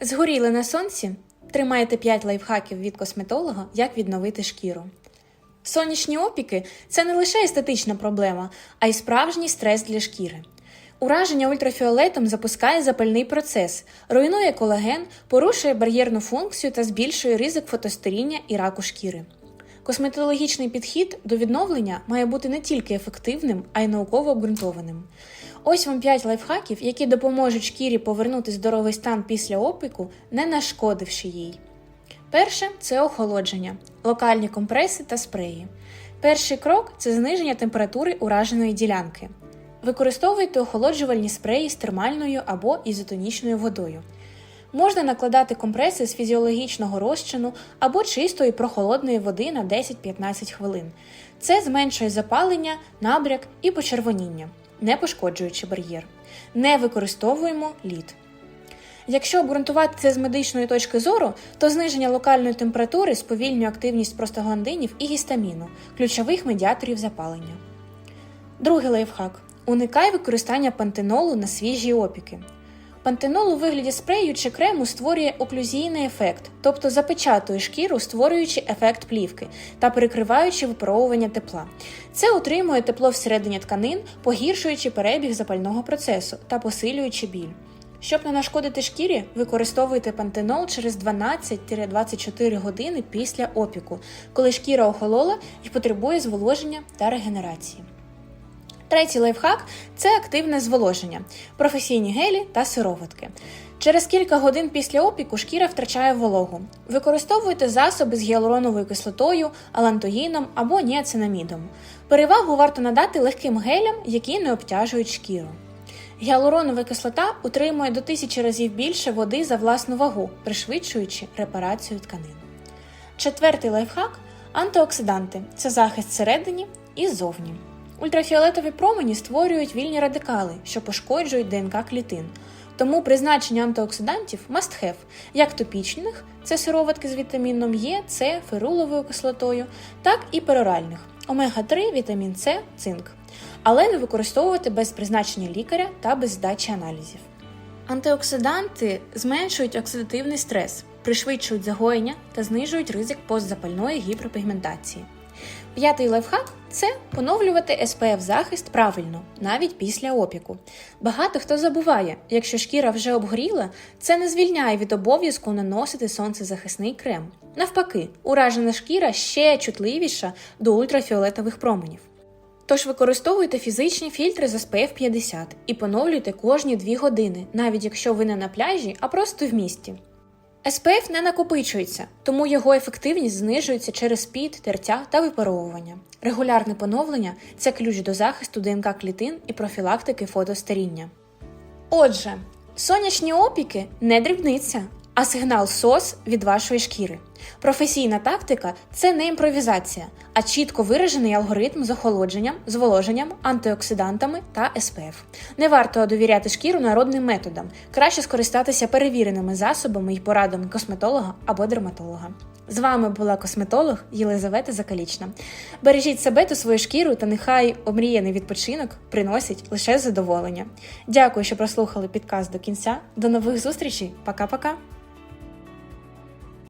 Згоріли на сонці? Тримайте 5 лайфхаків від косметолога, як відновити шкіру. Сонячні опіки це не лише естетична проблема, а й справжній стрес для шкіри. Ураження ультрафіолетом запускає запальний процес, руйнує колаген, порушує бар'єрну функцію та збільшує ризик фотостаріння і раку шкіри. Косметологічний підхід до відновлення має бути не тільки ефективним, а й науково обґрунтованим. Ось вам 5 лайфхаків, які допоможуть шкірі повернути здоровий стан після опіку, не нашкодивши їй. Перше це охолодження, локальні компреси та спреї. Перший крок це зниження температури ураженої ділянки. Використовуйте охолоджувальні спреї з термальною або ізотонічною водою. Можна накладати компреси з фізіологічного розчину або чистої прохолодної води на 10-15 хвилин. Це зменшує запалення, набряк і почервоніння, не пошкоджуючи бар'єр. Не використовуємо лід. Якщо обґрунтувати це з медичної точки зору, то зниження локальної температури сповільнює активність простагландинів і гістаміну, ключових медіаторів запалення. Другий лайфхак: уникай використання пантенолу на свіжі опіки. Пантенол у вигляді спрею чи крему створює оклюзійний ефект, тобто запечатує шкіру, створюючи ефект плівки та перекриваючи випаровування тепла. Це утримує тепло всередині тканин, погіршуючи перебіг запального процесу та посилюючи біль. Щоб не нашкодити шкірі, використовуйте пантенол через 12-24 години після опіку, коли шкіра охолола і потребує зволоження та регенерації. Третій лайфхак це активне зволоження, професійні гелі та сироватки. Через кілька годин після опіку шкіра втрачає вологу. Використовуйте засоби з гіалуроновою кислотою, алантоїном або ніацинамідом. Перевагу варто надати легким гелям, які не обтяжують шкіру. Гіалуронова кислота утримує до тисячі разів більше води за власну вагу, пришвидшуючи репарацію тканин. Четвертий лайфхак антиоксиданти це захист всередині і ззовні. Ультрафіолетові промені створюють вільні радикали, що пошкоджують ДНК клітин. Тому призначення антиоксидантів must have, як топічних це сироватки з вітаміном Е, С, феруловою кислотою, так і пероральних омега-3, вітамін С, цинк. Але не використовувати без призначення лікаря та без здачі аналізів. Антиоксиданти зменшують оксидативний стрес, пришвидшують загоєння та знижують ризик постзапальної гіперпігментації. П'ятий лайфхак це поновлювати SPF захист правильно, навіть після опіку. Багато хто забуває, якщо шкіра вже обгоріла, це не звільняє від обов'язку наносити сонцезахисний крем. Навпаки, уражена шкіра ще чутливіша до ультрафіолетових променів. Тож використовуйте фізичні фільтри з SPF 50 і поновлюйте кожні 2 години, навіть якщо ви не на пляжі, а просто в місті. SPF не накопичується, тому його ефективність знижується через піт, тертя та випаровування. Регулярне поновлення це ключ до захисту ДНК клітин і профілактики фотостаріння. Отже, сонячні опіки не дрібниця, а сигнал СОС від вашої шкіри. Професійна тактика це не імпровізація, а чітко виражений алгоритм з охолодженням, зволоженням, антиоксидантами та SPF. Не варто довіряти шкіру народним методам, краще скористатися перевіреними засобами і порадами косметолога або дерматолога. З вами була косметолог Єлизавета Закалічна. Бережіть себе та свою шкіру, та нехай омріяний відпочинок приносить лише задоволення. Дякую, що прослухали підкаст до кінця. До нових зустрічей. Пока-пока.